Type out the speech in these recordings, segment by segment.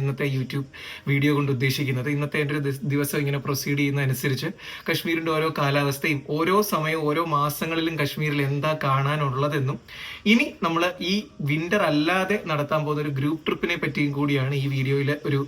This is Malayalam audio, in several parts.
ഇന്നത്തെ യൂട്യൂബ് വീഡിയോ കൊണ്ട് ഉദ്ദേശിക്കുന്നത് ഇന്നത്തെ എന്റെ ദിവസം ഇങ്ങനെ പ്രൊസീഡ് ചെയ്യുന്നതനുസരിച്ച് കശ്മീരിന്റെ ഓരോ കാലാവസ്ഥയും ഓരോ സമയവും ഓരോ മാസങ്ങളിലും കശ്മീരിൽ എന്താ കാണാനുള്ളതെന്നും ഇനി നമ്മൾ ഈ വിന്റർ അല്ലാതെ നടത്താൻ പോകുന്ന ഒരു ഗ്രൂപ്പ് ട്രിപ്പിനെ പറ്റിയും കൂടിയാണ് ഈ വീഡിയോയിൽ ഒരു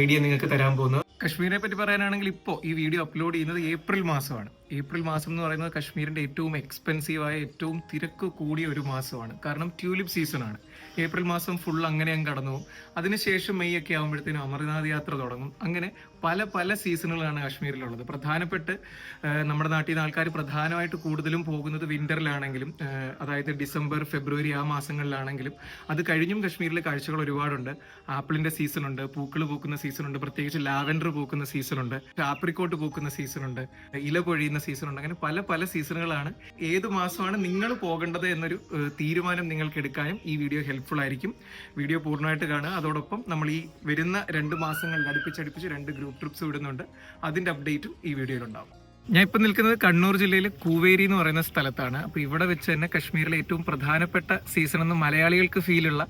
ഐഡിയ നിങ്ങൾക്ക് തരാൻ പോകുന്നത്. കശ്മീരിനെ പറ്റി പറയാനാണെങ്കിൽ ഇപ്പോൾ ഈ വീഡിയോ അപ്ലോഡ് ചെയ്യുന്നത് ഏപ്രിൽ മാസമാണ്. ഏപ്രിൽ മാസം എന്ന് പറയുന്നത് കശ്മീരിന്റെ ഏറ്റവും എക്സ്പെൻസീവായ ഏറ്റവും തിരക്ക് കൂടിയ ഒരു മാസമാണ്. കാരണം ട്യൂലിപ്പ് സീസണാണ് ഏപ്രിൽ മാസം ഫുൾ അങ്ങനെ അങ്ങ് കടന്നു പോകും. അതിനുശേഷം മെയ് ഒക്കെ ആകുമ്പോഴത്തേനും അമർനാഥ് യാത്ര തുടങ്ങും. അങ്ങനെ പല പല സീസണുകളാണ് കാശ്മീരിലുള്ളത്. പ്രധാനപ്പെട്ട് നമ്മുടെ നാട്ടിൽ നിന്ന് ആൾക്കാർ പ്രധാനമായിട്ട് കൂടുതലും പോകുന്നത് വിന്ററിലാണെങ്കിലും അതായത് ഡിസംബർ ഫെബ്രുവരി ആ മാസങ്ങളിലാണെങ്കിലും അത് കഴിഞ്ഞും കശ്മീരിൽ കാഴ്ചകൾ ഒരുപാടുണ്ട്. ആപ്പിളിന്റെ സീസണുണ്ട് പൂക്കൾ പൂക്കുന്ന സീസണുണ്ട് പ്രത്യേകിച്ച് ലാവൻഡർ പൂക്കുന്ന സീസണുണ്ട് ആപ്രിക്കോട്ട് പൂക്കുന്ന സീസണുണ്ട് ഇല പൊഴിയുന്ന സീസൺ ഉണ്ട് അങ്ങനെ പല പല സീസണുകളാണ്. ഏത് മാസമാണ് നിങ്ങൾ പോകേണ്ടത് എന്നൊരു തീരുമാനം നിങ്ങൾക്ക് എടുക്കാനും ഈ വീഡിയോ ഹെൽപ്ഫുൾ ആയിരിക്കും. വീഡിയോ പൂർണമായിട്ട് കാണുക. അതോടൊപ്പം നമ്മൾ ഈ വരുന്ന രണ്ട് മാസങ്ങളിൽ അടുപ്പിച്ചടുപ്പിച്ച് രണ്ട് ഗ്രൂപ്പ് ട്രിപ്സ് വിടുന്നുണ്ട്. അതിന്റെ അപ്ഡേറ്റും ഈ വീഡിയോയിൽ ഉണ്ടാവും. ഞാൻ ഇപ്പം നിൽക്കുന്നത് കണ്ണൂർ ജില്ലയിലെ കൂവേരി എന്ന് പറയുന്ന സ്ഥലത്താണ്. അപ്പോൾ ഇവിടെ വെച്ച് തന്നെ കശ്മീരിലെ ഏറ്റവും പ്രധാനപ്പെട്ട സീസൺ എന്ന് മലയാളികൾക്ക് ഫീലുള്ള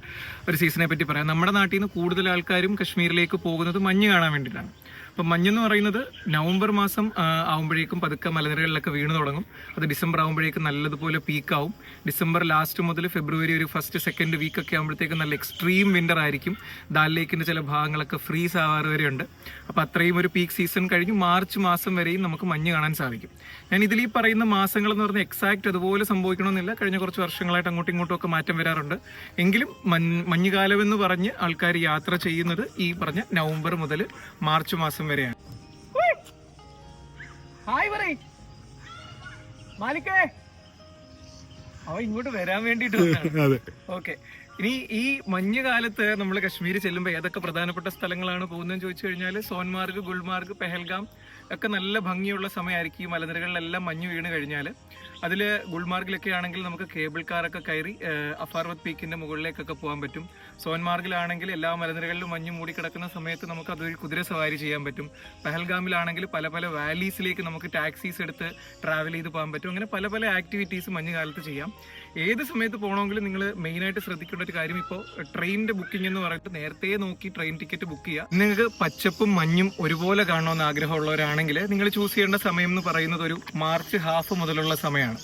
ഒരു സീസണെ പറ്റി പറയാം. നമ്മുടെ നാട്ടിൽ നിന്ന് കൂടുതൽ ആൾക്കാരും കശ്മീരിലേക്ക് പോകുന്നത് മഞ്ഞ് കാണാൻ വേണ്ടിയിട്ടാണ്. അപ്പം മഞ്ഞെന്ന് പറയുന്നത് നവംബർ മാസം ആകുമ്പോഴേക്കും പതുക്കെ മലനിരകളിലൊക്കെ വീണ് തുടങ്ങും. അത് ഡിസംബർ ആകുമ്പോഴേക്കും നല്ലതുപോലെ പീക്ക് പീക്കാവും. ഡിസംബർ ലാസ്റ്റ് മുതൽ ഫെബ്രുവരി ഒരു ഫസ്റ്റ് സെക്കൻഡ് വീക്ക് ഒക്കെ ആകുമ്പോഴത്തേക്കും നല്ല എക്സ്ട്രീം വിന്റർ ആയിരിക്കും. ദാൽ ലേക്കിന്റെ ചില ഭാഗങ്ങളൊക്കെ ഫ്രീസ് ആവാറ് വരെയുണ്ട് അപ്പോൾ അത്രയും ഒരു പീക്ക് സീസൺ കഴിഞ്ഞ് മാർച്ച് മാസം വരെയും നമുക്ക് മഞ്ഞ് കാണാൻ സാധിക്കും. ഞാൻ ഇതിൽ ഈ പറയുന്ന മാസങ്ങൾ എന്ന് പറഞ്ഞാൽ എക്സാക്ട് അതുപോലെ സംഭവിക്കണമെന്നില്ല. കഴിഞ്ഞ കുറച്ച് വർഷങ്ങളായിട്ട് അങ്ങോട്ടും ഇങ്ങോട്ടും ഒക്കെ മാറ്റം വരാറുണ്ട്. എങ്കിലും മഞ്ഞ് മഞ്ഞുകാലം എന്ന് പറഞ്ഞ് ആൾക്കാർ യാത്ര ചെയ്യുന്നത് ഈ പറഞ്ഞ നവംബർ മുതൽ മാർച്ച് മാസം വരെയാണ്. ഹായ് പറയ്. മാലിക്കേ. അവ ഇങ്ങോട്ട് വരാൻ വേണ്ടിട്ട് ഓക്കെ. ഇനി ഈ മഞ്ഞുകാലത്ത് നമ്മൾ കശ്മീർ ചെല്ലുമ്പോൾ ഏതൊക്കെ പ്രധാനപ്പെട്ട സ്ഥലങ്ങളാണ് പോകുന്നതെന്ന് ചോദിച്ചു കഴിഞ്ഞാൽ സോൻമാർഗ് ഗുൽമാർഗ് പെഹൽഗാം ഒക്കെ നല്ല ഭംഗിയുള്ള സമയമായിരിക്കും ഈ മലനിരകളിലെല്ലാം മഞ്ഞ് വീണ് കഴിഞ്ഞാൽ അതിൽ ഗുൾമാർഗിലൊക്കെ ആണെങ്കിൽ നമുക്ക് കേബിൾ കാറൊക്കെ കയറി അഫാർവത് പീക്കിന്റെ മുകളിലേക്കൊക്കെ പോകാൻ പറ്റും. സോൻമാർഗിലാണെങ്കിൽ എല്ലാ മലനിരകളിലും മഞ്ഞ് മൂടി കിടക്കുന്ന സമയത്ത് നമുക്ക് അതൊരു കുതിര സവാരി ചെയ്യാൻ പറ്റും. പെഹൽഗാമിലാണെങ്കിൽ പല പല വാലീസിലേക്ക് നമുക്ക് ടാക്സീസ് എടുത്ത് ട്രാവൽ ചെയ്ത് പോകാൻ പറ്റും. അങ്ങനെ പല പല ആക്ടിവിറ്റീസ് മഞ്ഞുകാലത്ത് ചെയ്യാം. ഏത് സമയത്ത് പോകണമെങ്കിലും നിങ്ങൾ മെയിനായിട്ട് ശ്രദ്ധിക്കേണ്ട ഒരു കാര്യം ഇപ്പോൾ ട്രെയിനിന്റെ ബുക്കിംഗ് എന്ന് പറഞ്ഞിട്ട് നേരത്തെ നോക്കി ട്രെയിൻ ടിക്കറ്റ് ബുക്ക് ചെയ്യുക. നിങ്ങൾക്ക് പച്ചപ്പും മഞ്ഞും ഒരുപോലെ കാണണമെന്ന് ആഗ്രഹമുള്ളവരാണെങ്കിൽ നിങ്ങൾ ചൂസ് ചെയ്യേണ്ട സമയം എന്ന് പറയുന്നത് ഒരു മാർച്ച് ഹാഫ് മുതലുള്ള സമയമാണ്.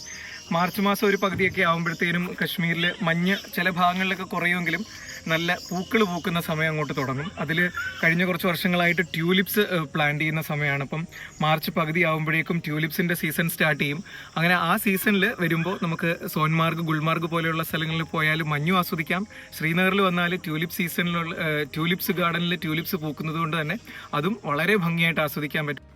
മാർച്ച് മാസം ഒരു പകുതിയൊക്കെ ആകുമ്പോഴത്തേനും കശ്മീരിൽ മഞ്ഞ് ചില ഭാഗങ്ങളിലൊക്കെ കുറയുമെങ്കിലും നല്ല പൂക്കൾ പൂക്കുന്ന സമയം അങ്ങോട്ട് തുടങ്ങും. അതിൽ കഴിഞ്ഞ കുറച്ച് വർഷങ്ങളായിട്ട് ട്യൂലിപ്സ് പ്ലാന്റ് ചെയ്യുന്ന സമയമാണ്. അപ്പം മാർച്ച് പകുതി ആകുമ്പോഴേക്കും ട്യൂലിപ്സിന്റെ സീസൺ സ്റ്റാർട്ട് ചെയ്യും. അങ്ങനെ ആ സീസണിൽ വരുമ്പോൾ നമുക്ക് സോൻമാർഗ് ഗുൽമാർഗ് പോലെയുള്ള സ്ഥലങ്ങളിൽ പോയാൽ മഞ്ഞു ആസ്വദിക്കാം. ശ്രീനഗറിൽ വന്നാൽ ട്യൂലിപ് സീസണിലുള്ള ട്യൂലിപ്സ് ഗാർഡനിൽ ട്യൂലിപ്സ് പൂക്കുന്നത് കൊണ്ട് തന്നെ അതും വളരെ ഭംഗിയായിട്ട് ആസ്വദിക്കാൻ പറ്റും.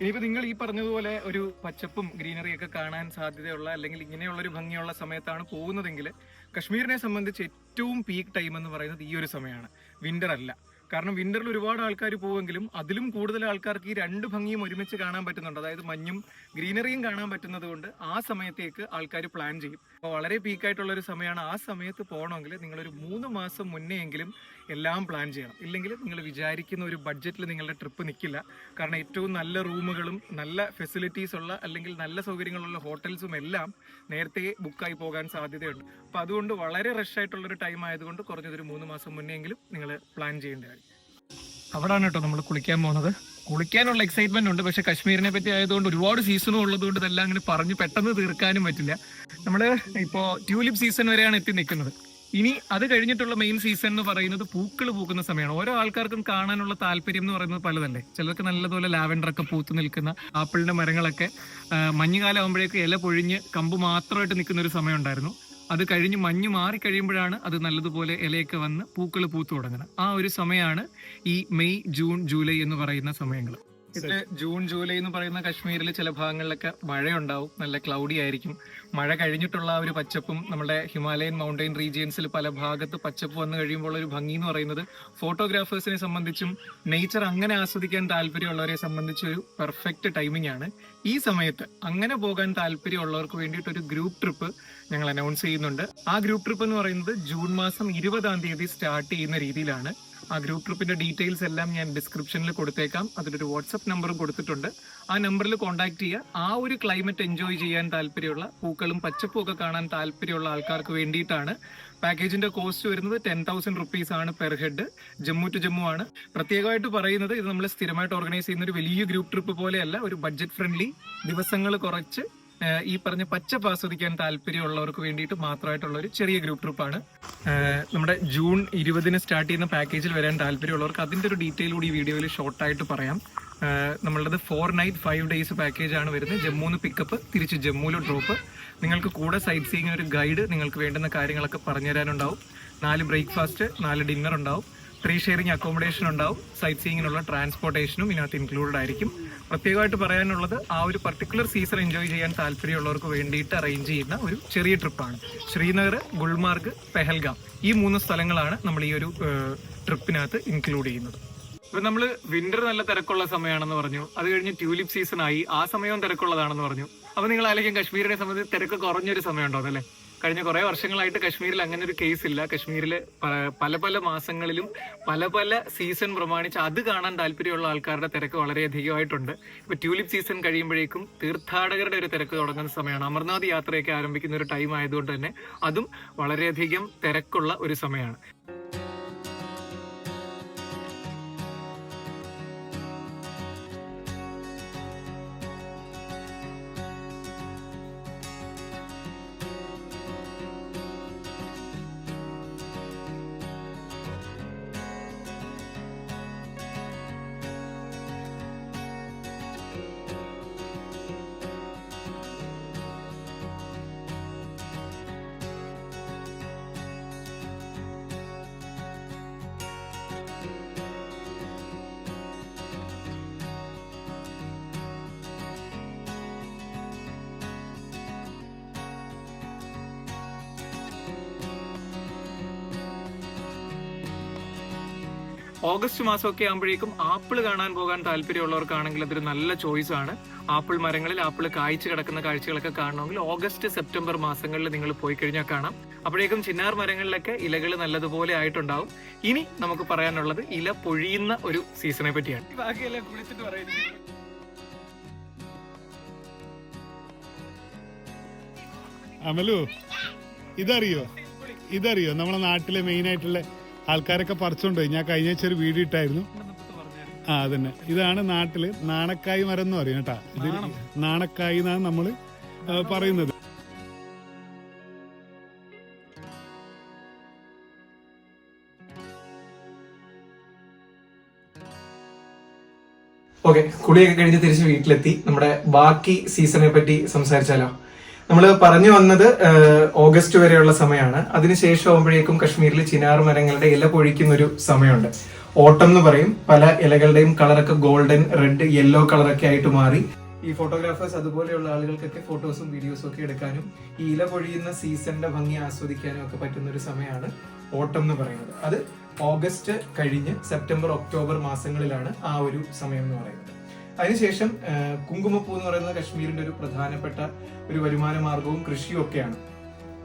ഇനിയിപ്പോ നിങ്ങൾ ഈ പറഞ്ഞതുപോലെ ഒരു പച്ചപ്പും ഗ്രീനറി ഒക്കെ കാണാൻ സാധ്യതയുള്ള അല്ലെങ്കിൽ ഇങ്ങനെയുള്ള ഒരു ഭംഗിയുള്ള സമയത്താണ് പോകുന്നതെങ്കിൽ കശ്മീരിനെ സംബന്ധിച്ച് ഏറ്റവും പീക്ക് ടൈം എന്ന് പറയുന്നത് ഈ ഒരു സമയമാണ്. വിന്റർ അല്ല. കാരണം വിന്ററിൽ ഒരുപാട് ആൾക്കാർ പോവെങ്കിലും അതിലും കൂടുതൽ ആൾക്കാർക്ക് ഈ രണ്ട് ഭംഗിയും ഒരുമിച്ച് കാണാൻ പറ്റുന്നുണ്ട്. അതായത് മഞ്ഞും ഗ്രീനറിയും കാണാൻ പറ്റുന്നത് കൊണ്ട് ആ സമയത്തേക്ക് ആൾക്കാർ പ്ലാൻ ചെയ്യും. അപ്പോൾ വളരെ പീക്കായിട്ടുള്ള ഒരു സമയമാണ് ആ സമയത്ത് പോകണമെങ്കിൽ നിങ്ങളൊരു മൂന്ന് മാസം മുന്നേ എങ്കിലും എല്ലാം പ്ലാൻ ചെയ്യണം. ഇല്ലെങ്കിൽ നിങ്ങൾ വിചാരിക്കുന്ന ഒരു ബഡ്ജറ്റിൽ നിങ്ങളുടെ ട്രിപ്പ് നിൽക്കില്ല കാരണം ഏറ്റവും നല്ല റൂമുകളും നല്ല ഫെസിലിറ്റീസ് ഉള്ള അല്ലെങ്കിൽ നല്ല സൗകര്യങ്ങളുള്ള ഹോട്ടൽസും എല്ലാം നേരത്തെ ബുക്കായി പോകാൻ സാധ്യതയുണ്ട്. അപ്പോൾ അതുകൊണ്ട് വളരെ റഷ് ആയിട്ടുള്ളൊരു ടൈം ആയതുകൊണ്ട് കുറഞ്ഞതൊരു മൂന്ന് മാസം മുന്നേ എങ്കിലും നിങ്ങൾ പ്ലാൻ ചെയ്യേണ്ടതായി അവിടാണ് കേട്ടോ നമ്മൾ കുളിക്കാൻ പോകുന്നത്. കുളിക്കാനുള്ള എക്സൈറ്റ്മെന്റ് ഉണ്ട്. പക്ഷെ കശ്മീരിനെ പറ്റി ആയതുകൊണ്ട് ഒരുപാട് സീസണും ഉള്ളതുകൊണ്ട് ഇതെല്ലാം അങ്ങനെ പറഞ്ഞ് പെട്ടെന്ന് തീർക്കാനും പറ്റില്ല. നമ്മൾ ഇപ്പോ ട്യൂലിപ്പ് സീസൺ വരെയാണ് എത്തി നിൽക്കുന്നത്. ഇനി അത് കഴിഞ്ഞിട്ടുള്ള മെയിൻ സീസൺ എന്ന് പറയുന്നത് പൂക്കൾ പൂക്കുന്ന സമയമാണ്. ഓരോ ആൾക്കാർക്കും കാണാനുള്ള താല്പര്യം എന്ന് പറയുന്നത് പലതല്ലേ. ചിലർക്ക് നല്ലതുപോലെ ലാവൻഡർ ഒക്കെ പൂത്ത് നിൽക്കുന്ന ആപ്പിളിന്റെ മരങ്ങളൊക്കെ മഞ്ഞുകാലം ആകുമ്പോഴേക്ക് ഇല പൊഴിഞ്ഞ് കമ്പ് മാത്രമായിട്ട് നിൽക്കുന്ന ഒരു സമയം ഉണ്ടായിരുന്നു. അത് കഴിഞ്ഞ് മഞ്ഞ് മാറി കഴിയുമ്പോഴാണ് അത് നല്ലതുപോലെ ഇലയൊക്കെ വന്ന് പൂക്കൾ പൂത്തു തുടങ്ങുന്നത്. ആ ഒരു സമയമാണ് ഈ മെയ് ജൂൺ ജൂലൈ എന്ന് പറയുന്ന സമയങ്ങൾ ഇത് ജൂൺ ജൂലൈ എന്ന് പറയുന്ന കശ്മീരിൽ ചില ഭാഗങ്ങളിലൊക്കെ മഴയുണ്ടാവും. നല്ല ക്ലൗഡി ആയിരിക്കും. മഴ കഴിഞ്ഞിട്ടുള്ള ആ ഒരു പച്ചപ്പും നമ്മുടെ ഹിമാലയൻ മൗണ്ടൈൻ റീജിയൻസിൽ പല ഭാഗത്ത് പച്ചപ്പ് വന്നു കഴിയുമ്പോൾ ഒരു ഭംഗി എന്ന് പറയുന്നത് ഫോട്ടോഗ്രാഫേഴ്സിനെ സംബന്ധിച്ചും നേച്ചർ അങ്ങനെ ആസ്വദിക്കാൻ താല്പര്യമുള്ളവരെ സംബന്ധിച്ച് ഒരു പെർഫെക്റ്റ് ടൈമിംഗ് ആണ്. ഈ സമയത്ത് അങ്ങനെ പോകാൻ താല്പര്യമുള്ളവർക്ക് വേണ്ടിയിട്ട് ഒരു ഗ്രൂപ്പ് ട്രിപ്പ് ഞങ്ങൾ അനൗൺസ് ചെയ്യുന്നുണ്ട്. ആ ഗ്രൂപ്പ് ട്രിപ്പ് എന്ന് പറയുന്നത് ജൂൺ മാസം ഇരുപതാം തീയതി സ്റ്റാർട്ട് ചെയ്യുന്ന രീതിയിലാണ്. ആ ഗ്രൂപ്പ് ട്രിപ്പിന്റെ ഡീറ്റെയിൽസ് എല്ലാം ഞാൻ ഡിസ്ക്രിപ്ഷനിൽ കൊടുത്തേക്കാം. അതിലൊരു വാട്സപ്പ് നമ്പറും കൊടുത്തിട്ടുണ്ട്. ആ നമ്പറിൽ കോൺടാക്ട് ചെയ്യുക. ആ ഒരു ക്ലൈമറ്റ് എൻജോയ് ചെയ്യാൻ താല്പര്യമുള്ള പൂക്കളും പച്ചപ്പും ഒക്കെ കാണാൻ താല്പര്യമുള്ള ആൾക്കാർക്ക് വേണ്ടിയിട്ടാണ് പാക്കേജിന്റെ കോസ്റ്റ് വരുന്നത് ടെൻ തൗസൻഡ് റുപ്പീസ് ആണ് per head Jammu to Jammu ആണ്. പ്രത്യേകമായിട്ട് പറയുന്നത് ഇത് നമ്മൾ സ്ഥിരമായിട്ട് ഓർഗനൈസ് ചെയ്യുന്ന ഒരു വലിയ ഗ്രൂപ്പ് ട്രിപ്പ് പോലെയല്ല ഒരു ബഡ്ജറ്റ് ഫ്രണ്ട്ലി ദിവസങ്ങൾ കുറച്ച് ഈ പറഞ്ഞ പച്ചപ്പ് ആസ്വദിക്കാൻ താല്പര്യമുള്ളവർക്ക് വേണ്ടിയിട്ട് മാത്രമായിട്ടുള്ള ഒരു ചെറിയ ഗ്രൂപ്പ് ട്രിപ്പാണ് നമ്മുടെ ജൂൺ ഇരുപതിന് സ്റ്റാർട്ട് ചെയ്യുന്ന പാക്കേജിൽ വരാൻ താല്പര്യമുള്ളവർക്ക് അതിന്റെ ഒരു ഡീറ്റെയിൽ കൂടി ഈ വീഡിയോയിൽ ഷോർട്ടായിട്ട് പറയാം. നമ്മളുടെ four night five days package ആണ് വരുന്നത്. ജമ്മുന്ന് പിക്കപ്പ് തിരിച്ച് ജമ്മുവിൽ ഡ്രോപ്പ് നിങ്ങൾക്ക് കൂടെ സൈറ്റ് സീയിങ് ഒരു ഗൈഡ് നിങ്ങൾക്ക് വേണ്ടുന്ന കാര്യങ്ങളൊക്കെ പറഞ്ഞു തരാനുണ്ടാവും നാല് ബ്രേക്ക്ഫാസ്റ്റ് നാല് ഡിന്നർ ഉണ്ടാവും. ട്രീ ഷെയറിംഗ് അക്കോമഡേഷൻ ഉണ്ടാവും. സൈറ്റ് സീയിങ്ങിനുള്ള ട്രാൻസ്പോർട്ടേഷനും ഇതിനകത്ത് ഇൻക്ലൂഡഡ് ആയിരിക്കും. പ്രത്യേകമായിട്ട് പറയാനുള്ളത് ആ ഒരു പർട്ടിക്കുലർ സീസൺ എൻജോയ് ചെയ്യാൻ താല്പര്യമുള്ളവർക്ക് വേണ്ടിയിട്ട് അറേഞ്ച് ചെയ്യുന്ന ഒരു ചെറിയ ട്രിപ്പാണ് ശ്രീനഗർ ഗുൾമാർഗ് പെഹൽഗാം ഈ മൂന്ന് സ്ഥലങ്ങളാണ് നമ്മൾ ഈ ഒരു ട്രിപ്പിനകത്ത് ഇൻക്ലൂഡ് ചെയ്യുന്നത്. ഇപ്പൊ നമ്മൾ വിന്റർ നല്ല തിരക്കുള്ള സമയമാണെന്ന് പറഞ്ഞു. അത് കഴിഞ്ഞ് ട്യൂലിപ്പ് സീസൺ ആയി. ആ സമയവും തിരക്കുള്ളതാണെന്ന് പറഞ്ഞു. അപ്പൊ നിങ്ങൾ ആലോചിക്കും കശ്മീരിനെ സംബന്ധിച്ച് തിരക്ക് കുറഞ്ഞൊരു സമയം ഉണ്ടോ അല്ലേ കഴിഞ്ഞ കുറെ വർഷങ്ങളായിട്ട് കശ്മീരിൽ അങ്ങനെ ഒരു കേസ് ഇല്ല. കശ്മീരിൽ പല പല മാസങ്ങളിലും പല പല സീസൺ പ്രമാണിച്ച് അത് കാണാൻ താല്പര്യമുള്ള ആൾക്കാരുടെ തിരക്ക് വളരെയധികമായിട്ടുണ്ട്. ഇപ്പൊ ട്യൂലിപ്പ് സീസൺ കഴിയുമ്പോഴേക്കും തീർത്ഥാടകരുടെ ഒരു തിരക്ക് തുടങ്ങുന്ന സമയമാണ്. അമർനാഥ് യാത്രയൊക്കെ ആരംഭിക്കുന്ന ഒരു ടൈം ആയതുകൊണ്ട് തന്നെ അതും വളരെയധികം തിരക്കുള്ള ഒരു സമയമാണ്. ഓഗസ്റ്റ് മാസമൊക്കെ ആകുമ്പോഴേക്കും ആപ്പിൾ കാണാൻ പോകാൻ താല്പര്യമുള്ളവർക്കാണെങ്കിൽ അതൊരു നല്ല ചോയ്സ് ആണ് ആപ്പിൾ മരങ്ങളിൽ ആപ്പിൾ കായ്ച്ചു കിടക്കുന്ന കാഴ്ചകളൊക്കെ കാണണമെങ്കിൽ ഓഗസ്റ്റ് സെപ്റ്റംബർ മാസങ്ങളിൽ നിങ്ങൾ പോയി കഴിഞ്ഞാൽ കാണാം. അപ്പോഴേക്കും ചിന്നാർ മരങ്ങളിലൊക്കെ ഇലകൾ നല്ലതുപോലെ ആയിട്ടുണ്ടാവും. ഇനി നമുക്ക് പറയാനുള്ളത് ഇല പൊഴിയുന്ന ഒരു സീസണെ പറ്റിയാണ്. ബാക്കിയെല്ലാം കുളിച്ചിട്ട് പറയുന്നത് അമലു ഇതറിയോ? ഇതറിയോ? നമ്മളെ നാട്ടിലെ മെയിൻ ആയിട്ടുള്ള ആൾക്കാരൊക്കെ പറിച്ചോണ്ട് ഞാൻ കഴിഞ്ഞ ആഴ്ച ഒരു വീഡിയോ ഇട്ടായിരുന്നു. ആ അതന്നെ. ഇതാണ് നാട്ടിൽ നാണക്കായി മരം എന്ന് പറയും കേട്ടാ. ഇത് നാണക്കായി എന്നാണ് നമ്മൾ പറയുന്നത്. ഓക്കെ കുളിയൊക്കെ കഴിഞ്ഞ് തിരിച്ച് വീട്ടിലെത്തി. നമ്മുടെ ബാക്കി സീസണെ പറ്റി സംസാരിച്ചാലോ? നമ്മൾ പറഞ്ഞു വന്നത് ഓഗസ്റ്റ് വരെയുള്ള സമയമാണ്. അതിനുശേഷം ആകുമ്പോഴേക്കും കശ്മീരിൽ ചിനാർ മരങ്ങളുടെ ഇല പൊഴിക്കുന്ന ഒരു സമയമുണ്ട്. ഓട്ടം എന്ന് പറയും. പല ഇലകളുടെയും കളറൊക്കെ ഗോൾഡൻ റെഡ് യെല്ലോ കളറൊക്കെ ആയിട്ട് മാറി. ഈ ഫോട്ടോഗ്രാഫേഴ്സ് അതുപോലെയുള്ള ആളുകൾക്കൊക്കെ ഫോട്ടോസും വീഡിയോസും ഒക്കെ എടുക്കാനും ഈ ഇല പൊഴിയുന്ന സീസണിന്റെ ഭംഗി ആസ്വദിക്കാനും ഒക്കെ പറ്റുന്ന ഒരു സമയമാണ് ഓട്ടം എന്ന് പറയുന്നത്. അത് ഓഗസ്റ്റ് കഴിഞ്ഞ് സെപ്റ്റംബർ ഒക്ടോബർ മാസങ്ങളിലാണ് ആ ഒരു സമയം എന്ന് പറയുന്നത്. അതിനുശേഷം കുങ്കുമപ്പൂ എന്ന് പറയുന്നത് കശ്മീരിന്റെ ഒരു പ്രധാനപ്പെട്ട ഒരു വരുമാന മാർഗവും കൃഷിയും ഒക്കെയാണ്.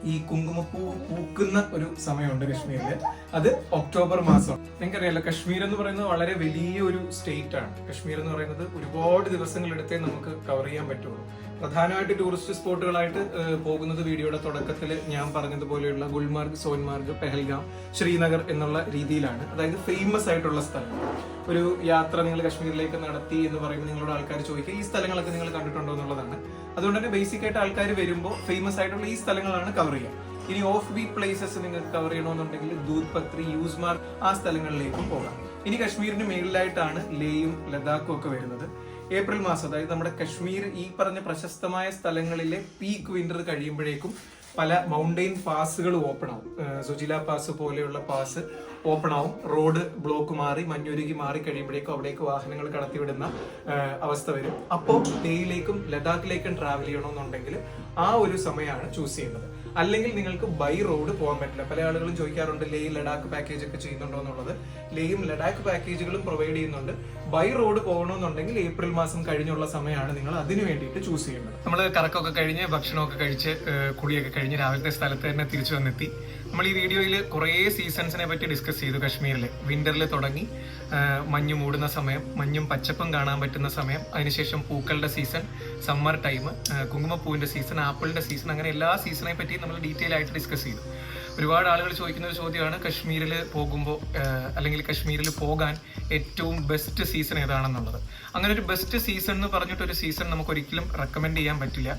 ഈ കുങ്കുമപ്പൂ പൂക്കുന്ന ഒരു സമയമുണ്ട് കശ്മീരിൽ. അത് ഒക്ടോബർ മാസം. നിങ്ങൾക്കറിയാലോ കശ്മീർ എന്ന് പറയുന്നത് വളരെ വലിയ ഒരു സ്റ്റേറ്റ് ആണ് കശ്മീർ എന്ന് പറയുന്നത് ഒരുപാട് ദിവസങ്ങൾ എടുത്തേ നമുക്ക് കവർ ചെയ്യാൻ പറ്റുള്ളൂ. പ്രധാനമായിട്ട് ടൂറിസ്റ്റ് സ്പോട്ടുകളായിട്ട് പോകുന്നത് വീഡിയോയുടെ തുടക്കത്തിൽ ഞാൻ പറഞ്ഞതുപോലെയുള്ള ഗുൽമാർഗ് സോൻമാർഗ് പെഹൽഗാം ശ്രീനഗർ എന്നുള്ള രീതിയിലാണ്. അതായത് ഫേമസ് ആയിട്ടുള്ള സ്ഥലം. ഒരു യാത്ര നിങ്ങൾ കശ്മീരിലേക്ക് നടത്തി എന്ന് പറയുമ്പോൾ നിങ്ങളോട് ആൾക്കാർ ചോദിക്കുക ഈ സ്ഥലങ്ങളൊക്കെ നിങ്ങൾ കണ്ടിട്ടുണ്ടോ? എന്നുള്ളതാണ്. അതുകൊണ്ട് തന്നെ ബേസിക് ആയിട്ട് ആൾക്കാർ വരുമ്പോൾ ഫേമസ് ആയിട്ടുള്ള ഈ സ്ഥലങ്ങളാണ് കവർ ചെയ്യുക. ഇനി ഓഫ് ബീറ്റ് പ്ലേസസ് നിങ്ങൾക്ക് കവർ ചെയ്യണമെന്നുണ്ടെങ്കിൽ ദൂത് പത്രി യൂസ്മാർ ആ സ്ഥലങ്ങളിലേക്കും പോകാം. ഇനി കശ്മീരിന് മേളിലായിട്ടാണ് ലേയും ലഡാക്കും ഒക്കെ വരുന്നത്. ഏപ്രിൽ മാസം അതായത് നമ്മുടെ കശ്മീർ ഈ പറഞ്ഞ പ്രശസ്തമായ സ്ഥലങ്ങളിലെ പീക്ക് വിന്റർ കഴിയുമ്പോഴേക്കും പല മൗണ്ടെയിൻ പാസുകൾ ഓപ്പൺ ആവും. സുജില പാസ് പോലെയുള്ള പാസ് ഓപ്പൺ ആവും. റോഡ് ബ്ലോക്ക് മാറി മഞ്ഞുരുകി മാറി കഴിയുമ്പോഴേക്കും അവിടേക്ക് വാഹനങ്ങൾ കടത്തിവിടുന്ന അവസ്ഥ വരും. അപ്പോൾ ലേയിലേക്കും ലഡാക്കിലേക്കും ട്രാവൽ ചെയ്യണമെന്നുണ്ടെങ്കിൽ ആ ഒരു സമയമാണ് ചൂസ് ചെയ്യുന്നത്. അല്ലെങ്കിൽ നിങ്ങൾക്ക് ബൈ റോഡ് പോകാൻ പറ്റില്ല. പല ആളുകളും ചോദിക്കാറുണ്ട് ലേ ലഡാക്ക് പാക്കേജ് ഒക്കെ ചെയ്യുന്നുണ്ടോ? എന്നുള്ളത്. ലേയും ലഡാക്ക് പാക്കേജുകളും പ്രൊവൈഡ് ചെയ്യുന്നുണ്ട്. ബൈ റോഡ് പോകണമെന്നുണ്ടെങ്കിൽ ഏപ്രിൽ മാസം കഴിഞ്ഞുള്ള സമയമാണ് നിങ്ങൾ അതിന് വേണ്ടിയിട്ട് ചൂസ് ചെയ്യുന്നത് നമ്മൾ കറക്കമൊക്കെ കഴിഞ്ഞ് ഭക്ഷണമൊക്കെ കഴിച്ച് കുളിയൊക്കെ കഴിഞ്ഞ് രാവിലത്തെ സ്ഥലത്ത് തന്നെ തിരിച്ചു വന്നെത്തി. നമ്മൾ ഈ വീഡിയോയിൽ കുറേ സീസൺസിനെ പറ്റി ഡിസ്കസ് ചെയ്തു കശ്മീരിൽ വിന്ററിൽ തുടങ്ങി മഞ്ഞ് മൂടുന്ന സമയം മഞ്ഞും പച്ചപ്പും കാണാൻ പറ്റുന്ന സമയം അതിനുശേഷം പൂക്കളുടെ സീസൺ സമ്മർ ടൈം കുങ്കുമപ്പൂവിന്റെ സീസൺ ആപ്പിളിന്റെ സീസൺ അങ്ങനെ എല്ലാ സീസണെ പറ്റി നമ്മൾ ഡീറ്റെയിൽ ആയിട്ട് ഡിസ്കസ് ചെയ്തു. ഒരുപാട് ആളുകൾ ചോദിക്കുന്ന ഒരു ചോദ്യമാണ് കശ്മീരിൽ പോകുമ്പോൾ അല്ലെങ്കിൽ കശ്മീരിൽ പോകാൻ ഏറ്റവും ബെസ്റ്റ് സീസൺ ഏതാണെന്നുള്ളത്. അങ്ങനെ ഒരു ബെസ്റ്റ് സീസൺ എന്ന് പറഞ്ഞിട്ട് ഒരു സീസൺ നമുക്ക് ഒരിക്കലും റെക്കമെൻഡ് ചെയ്യാൻ പറ്റില്ല.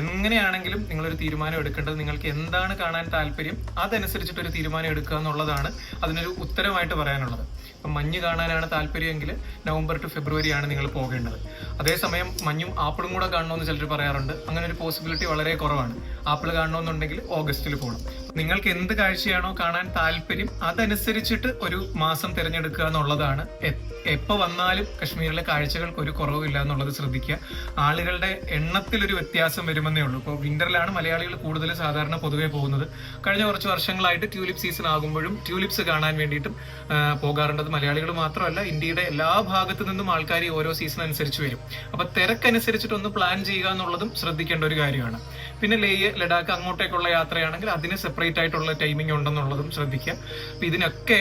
എങ്ങനെയാണെങ്കിലും നിങ്ങളൊരു തീരുമാനം എടുക്കേണ്ടത് നിങ്ങൾക്ക് എന്താണ് കാണാൻ താല്പര്യം അതനുസരിച്ചിട്ട് ഒരു തീരുമാനം എടുക്കുക എന്നുള്ളതാണ് അതിനൊരു ഉത്തരമായിട്ട് പറയാനുള്ളത്. ഇപ്പം മഞ്ഞ് കാണാനാണ് താല്പര്യമെങ്കിൽ നവംബർ ടു ഫെബ്രുവരി ആണ് നിങ്ങൾ പോകേണ്ടത്. അതേസമയം മഞ്ഞും ആപ്പിളും കൂടെ കാണണമെന്ന് ചിലർ പറയാറുണ്ട്. അങ്ങനെ ഒരു പോസിബിലിറ്റി വളരെ കുറവാണ്. ആപ്പിൾ കാണണമെന്നുണ്ടെങ്കിൽ ഓഗസ്റ്റിൽ പോകണം. നിങ്ങൾക്ക് എന്ത് കാഴ്ചയാണോ കാണാൻ താല്പര്യം അതനുസരിച്ചിട്ട് ഒരു മാസം തിരഞ്ഞെടുക്കുക എന്നുള്ളതാണ്. എപ്പോൾ എപ്പോ വന്നാലും കശ്മീരിലെ കാഴ്ചകൾക്ക് ഒരു കുറവില്ല എന്നുള്ളത് ശ്രദ്ധിക്കുക. ആളുകളുടെ എണ്ണത്തിൽ ഒരു വ്യത്യാസം വരുമെന്നേ ഉള്ളൂ. ഇപ്പോൾ വിന്ററിലാണ് മലയാളികൾ കൂടുതൽ സാധാരണ പൊതുവേ പോകുന്നത്. കഴിഞ്ഞ കുറച്ച് വർഷങ്ങളായിട്ട് ട്യൂലിപ്പ് സീസൺ ആകുമ്പോഴും ട്യൂലിപ്സ് കാണാൻ വേണ്ടിയിട്ടും പോകാറുണ്ടത് പോകാറുണ്ട്. മലയാളികൾ മാത്രമല്ല ഇന്ത്യയുടെ എല്ലാ ഭാഗത്തു നിന്നും ആൾക്കാർ ഓരോ സീസൺ അനുസരിച്ച് വരും. അപ്പോൾ തിരക്കനുസരിച്ചിട്ട് ഒന്ന് പ്ലാൻ ചെയ്യുക എന്നുള്ളതും ശ്രദ്ധിക്കേണ്ട ഒരു കാര്യമാണ്. പിന്നെ ലേ ലഡാക്ക് അങ്ങോട്ടേക്കുള്ള യാത്രയാണെങ്കിൽ അതിന് സെപ്പറേറ്റ് ആയിട്ടുള്ള ടൈമിംഗ് ഉണ്ടെന്നുള്ളതും ശ്രദ്ധിക്കുക. അപ്പൊ ഇതിനൊക്കെ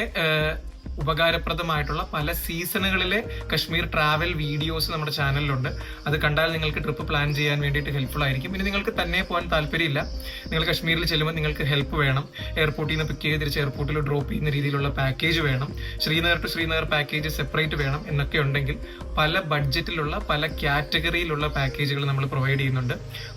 ഉപകാരപ്രദമായിട്ടുള്ള പല സീസണുകളിലെ കശ്മീർ ട്രാവൽ വീഡിയോസ് നമ്മുടെ ചാനലിലുണ്ട്. അത് കണ്ടാൽ നിങ്ങൾക്ക് ട്രിപ്പ് പ്ലാൻ ചെയ്യാൻ വേണ്ടിയിട്ട് ഹെൽപ്ഫുൾ ആയിരിക്കും. ഇനി നിങ്ങൾക്ക് തന്നെ പോകാൻ താല്പര്യമില്ല. നിങ്ങൾ കശ്മീരിൽ ചെല്ലുമ്പോൾ നിങ്ങൾക്ക് ഹെൽപ്പ് വേണം. എയർപോർട്ടിൽ നിന്ന് പിക്ക് ചെയ്ത് തിരിച്ച് എയർപോർട്ടിൽ ഡ്രോപ്പ് ചെയ്യുന്ന രീതിയിലുള്ള പാക്കേജ് വേണം. Srinagar to Srinagar package separate വേണം എന്നൊക്കെ ഉണ്ടെങ്കിൽ പല ബഡ്ജറ്റിലുള്ള പല കാറ്റഗറിയിലുള്ള പാക്കേജുകൾ നമ്മൾ പ്രൊവൈഡ് ചെയ്യുന്നുണ്ട്.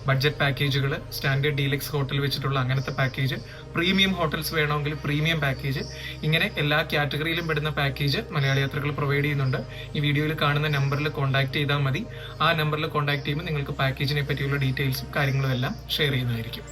ബഡ്ജറ്റ് പാക്കേജുകൾ സ്റ്റാൻഡേർഡ് ഡീലക്സ് ഹോട്ടൽ വെച്ചിട്ടുള്ള അങ്ങനത്തെ പാക്കേജ് പ്രീമിയം ഹോട്ടൽസ് വേണമെങ്കിൽ പ്രീമിയം പാക്കേജ്. ഇങ്ങനെ എല്ലാ കാറ്റഗറിയിലും പെടുന്ന പാക്കേജ് മലയാള യാത്രകൾ പ്രൊവൈഡ് ചെയ്യുന്നുണ്ട്. ഈ വീഡിയോയിൽ കാണുന്ന നമ്പറിൽ കോൺടാക്ട് ചെയ്താൽ മതി. ആ നമ്പറിൽ കോൺടാക്ട് ചെയ്യുമ്പോൾ നിങ്ങൾക്ക് പാക്കേജിനെ പറ്റിയുള്ള ഡീറ്റെയിൽസും കാര്യങ്ങളും എല്ലാം ഷെയർ ചെയ്യുന്നതായിരിക്കും.